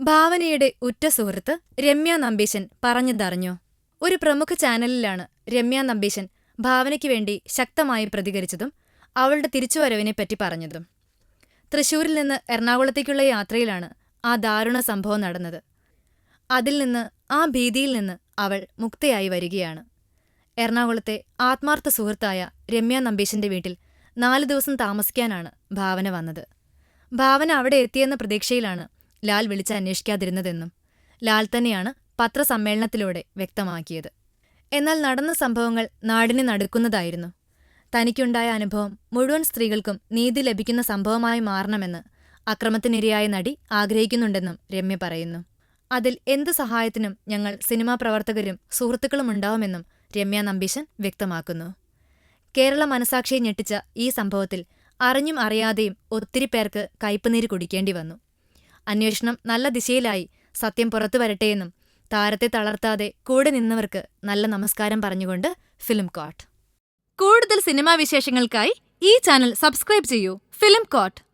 ഭാവനയുടെ ഉറ്റ സുഹൃത്ത് രമ്യ നമ്പീശൻ പറഞ്ഞതറിഞ്ഞോ. ഒരു പ്രമുഖ ചാനലിലാണ് രമ്യ നമ്പീശൻ ഭാവനയ്ക്ക് വേണ്ടി ശക്തമായി പ്രതികരിച്ചതും അവളുടെ തിരിച്ചുവരവിനെപ്പറ്റി പറഞ്ഞതും. തൃശൂരിൽ നിന്ന് എറണാകുളത്തേക്കുള്ള യാത്രയിലാണ് ആ ദാരുണ സംഭവം നടന്നത്. അതിൽ നിന്ന് ആ ഭീതിയിൽ നിന്ന് അവൾ മുക്തയായി വരികയാണ്. എറണാകുളത്തെ ആത്മാർത്ഥ സുഹൃത്തായ രമ്യ നമ്പീശന്റെ വീട്ടിൽ നാലു ദിവസം താമസിക്കാനാണ് ഭാവന വന്നത്. ഭാവന അവിടെ എത്തിയെന്ന പ്രതീക്ഷയിലാണ് ലാൽ വിളിച്ച് അന്വേഷിക്കാതിരുന്നതെന്നും ലാൽ തന്നെയാണ് പത്രസമ്മേളനത്തിലൂടെ വ്യക്തമാക്കിയത്. എന്നാൽ നടന്ന സംഭവങ്ങൾ നാടിനെ നടുക്കുന്നതായിരുന്നു. തനിക്കുണ്ടായ അനുഭവം മുഴുവൻ സ്ത്രീകൾക്കും നീതി ലഭിക്കുന്ന സംഭവമായി മാറണമെന്ന് അക്രമത്തിനിരയായ നടി ആഗ്രഹിക്കുന്നുണ്ടെന്നും രമ്യ പറയുന്നു. അതിൽ എന്ത് സഹായത്തിനും ഞങ്ങൾ സിനിമാ പ്രവർത്തകരും സുഹൃത്തുക്കളും ഉണ്ടാവുമെന്നും രമ്യ നമ്പീശൻ വ്യക്തമാക്കുന്നു. കേരള മനസാക്ഷിയെ ഞെട്ടിച്ച ഈ സംഭവത്തിൽ അറിഞ്ഞും അറിയാതെയും ഒത്തിരി പേർക്ക് കയ്പുനീര് കുടിക്കേണ്ടി വന്നു. അന്വേഷണം നല്ല ദിശയിലായി. സത്യം പുറത്തു വരട്ടെയെന്നും താരത്തെ തളർത്താതെ കൂടെ നിന്നവർക്ക് നല്ല നമസ്കാരം പറഞ്ഞുകൊണ്ട് ഫിലിം കോട്ട്. കൂടുതൽ സിനിമാ വിശേഷങ്ങൾക്കായി ഈ ചാനൽ സബ്സ്ക്രൈബ് ചെയ്യൂ. Film coat.